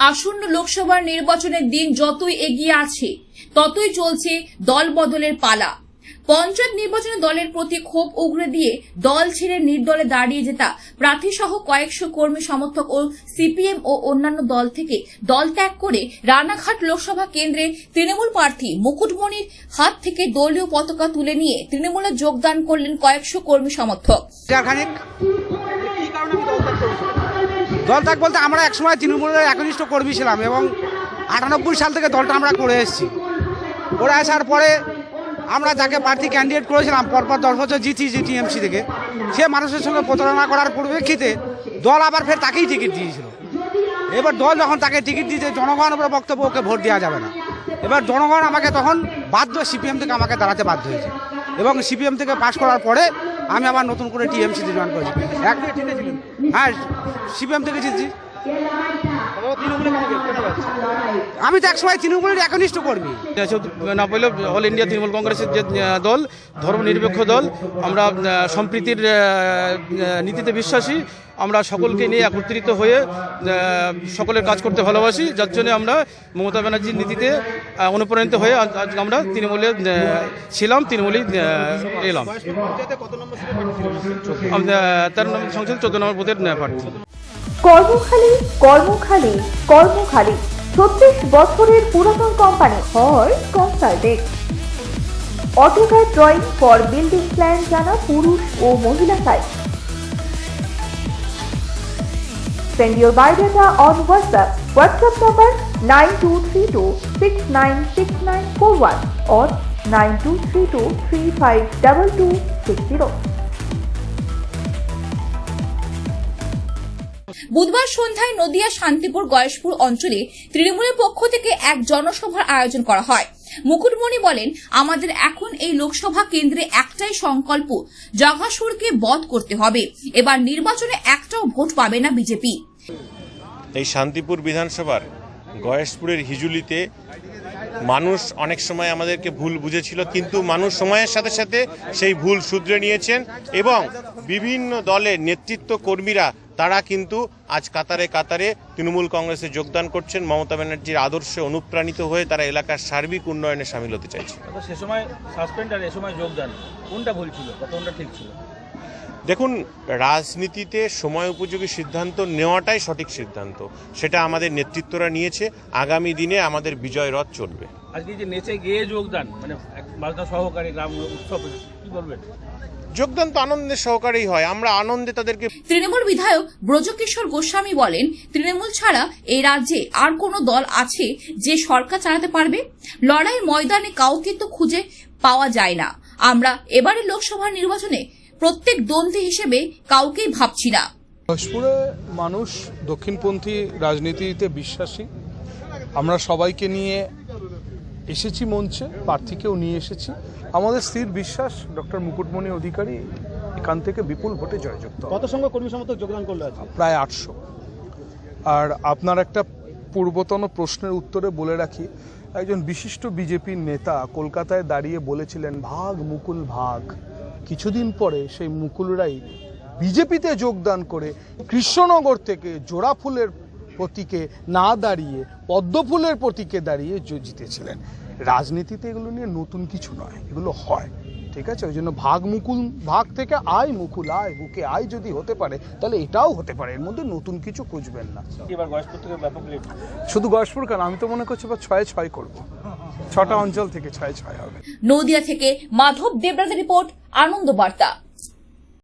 আসন্ন লোকসভার নির্বাচনের দিন যতই এগিয়ে আছে, ততই চলছে দল বদলের পালা। পঞ্চায়েত নির্বাচনে দলের প্রতি ক্ষোভ উগরে দিয়ে দল ছেড়ে নির্দলে দাঁড়িয়ে যেতা প্রার্থী সহ কয়েকশো কর্মী সমর্থক ও সিপিএম ও অন্যান্য দল থেকে দল ত্যাগ করে রানাঘাট লোকসভা কেন্দ্রে তৃণমূল প্রার্থী মুকুটমণির হাত থেকে দলীয় পতাকা তুলে নিয়ে তৃণমূলে যোগদান করলেন কয়েকশো কর্মী সমর্থক। দল ত্যাগ বলতে আমরা একসময় তৃণমূলের একনিষ্ঠ কর্মী ছিলাম এবং আটানব্বই সাল থেকে দলটা আমরা করে এসেছি। করে আসার পরে আমরা যাকে প্রার্থী ক্যান্ডিডেট করেছিলাম, পরপর দশ বছর জিতি জিটিএমসি থেকে, সে মানুষের সঙ্গে প্রতারণা করার পরিপ্রেক্ষিতে দল আবার ফের তাকেই টিকিট দিয়েছিল। এবার দল যখন তাকে টিকিট দিয়েছে, জনগণের উপরে বক্তব্য, ওকে ভোট দেওয়া যাবে না। এবার জনগণ আমাকে তখন বাধ্য সিপিএম থেকে আমাকে দাঁড়াতে বাধ্য হয়েছে। এবং সিপিএম থেকে পাশ করার পরে আমি আবার নতুন করে টিএমসিতে জয়েন করেছি। হ্যাঁ সিপিএম থেকে জিতছি আমি তো একসময় তৃণমূলের একনিষ্ঠ কর্মী। না বললেও অল ইন্ডিয়া তৃণমূল কংগ্রেসের যে দল ধর্মনিরপেক্ষ দল আমরা সম্প্রীতির নীতিতে বিশ্বাসী আমরা সকলকে নিয়ে একত্রিত হয়ে সকলের কাজ করতে ভালোবাসি যার জন্য আমরা মমতা ব্যানার্জির নীতিতে অনুপ্রাণিত হয়ে আজ আমরা তৃণমূলে ছিলাম তৃণমূলেই এলাম। তেরো নম্বর সংসদ চোদ্দ নম্বর বুথের প্রার্থী। কর্মখালী কর্মখালী কর্মখালী ছত্রিশ বছরের পুরাতন কোম্পানি হয় consultant AutoCAD drawing for building plan জানা পুরুষ ও মহিলা সাইফ সেন্টিয়ার biodata of WhatsApp WhatsApp number nine two three two six nine six nine four one site Send your biodata on WhatsApp. WhatsApp number 9232696941 or 9232352260. বুধবার সন্ধ্যায় নদিয়া শান্তিপুর গয়েশপুর অঞ্চলে তৃণমূলের পক্ষ থেকে এক জনসভার আয়োজন করা হয়। মুকুটমণি বলেন, আমাদের এখন এই লোকসভা কেন্দ্রে একটাই সংকল্প, জগাসুরকে বধ করতে হবে। এবার নির্বাচনে একটাও ভোট পাবে না বিজেপি। এই শান্তিপুর বিধানসভার গয়েশপুরের হিজুলিতে মানুষ অনেক সময় আমাদেরকে ভুল বুঝেছিল, কিন্তু মানুষ সময়ের সাথে সাথে সেই ভুল শুধরে নিয়েছেন এবং বিভিন্ন দলের নেতৃত্ব কর্মীরা তারা কিন্তু আজ কাতারে কাতারে তৃণমূল কংগ্রেসে যোগদান করছেন। মমতা ব্যানার্জির আদর্শে অনুপ্রাণিত হয়ে তারা এলাকার সার্বিক উন্নয়নে সামিল হতে চাইছে সে সময় সাসপেন্ড আর এ সময় যোগদান কোনটা ভুল ছিল? কোনটা ঠিক ছিল? দেখুন রাজনীতিতে সময় উপযোগী সিদ্ধান্ত নেওয়াটাই সঠিক সিদ্ধান্ত। সেটা আমাদের নেতৃত্বরা নিয়েছে। আগামী দিনে আমাদের বিজয় রথ চলবে। আজকে যে নেচে গিয়ে যোগদান মানে এক সহকারী গ্রাম উৎসব কি বলবেন? যোগদান তো আনন্দের সহকারেই হয় আমরা আনন্দে তাদেরকে তৃণমূল বিধায়ক ব্রজকিশোর গোস্বামী বলেন তৃণমূল ছাড়া এই রাজ্যে আর কোনো দল আছে যে সরকার চালাতে পারবে? লড়াইয়ের ময়দানে কাউকে তো খুঁজে পাওয়া যায় না। আমরা এবারে লোকসভা নির্বাচনে প্রত্যেক দ্বন্দ্বী হিসেবে কাউকেই ভাবছি না। ঘোষপুরে মানুষ দক্ষিণপন্থী রাজনীতিতে বিশ্বাসী। আমরা সবাইকে নিয়ে এসেছি মঞ্চে প্রার্থীকেও নিয়ে এসেছি। আমাদের স্থির বিশ্বাস ডক্টর মুকুটমণি অধিকারী এখান থেকে বিপুল ভোটে জয়যুক্ত। কত সংখ্যক কর্মী সমর্থক যোগদান করল প্রায় আটশো। আর আপনার একটা পূর্বতন প্রশ্নের উত্তরে বলে রাখি একজন বিশিষ্ট বিজেপির নেতা কলকাতায় দাঁড়িয়ে বলেছিলেন ভাগ মুকুল ভাগ। কিছুদিন পরে সেই মুকুলরাই বিজেপিতে যোগদান করে কৃষ্ণনগর থেকে জোড়া ফুলের প্রতীকে না দাঁড়িয়ে পদ্মফুলের প্রতীকে দাঁড়িয়ে জ- জিতেছিলেন। রাজনীতিতে এগুলো নিয়ে নতুন কিছু নয় এগুলো হয় ঠিক আছে? ওই জন্য ভাগ মুকুল ভাগ থেকে আয় মুকুল আয় বুকে আয় যদি হতে পারে তাহলে এটাও হতে পারে এর মধ্যে নতুন কিছু খুঁজবেন না। এবার গয়েশপুর থেকে ব্যাপক শুধু গয়েশপুর কেন? আমি তো মনে করছি এবার ছয় ছয় করব। ছটা অঞ্চল থেকে ছয় ছয় হবে। নদিয়া থেকে মাধব দেবরাজের রিপোর্ট আনন্দ বার্তা।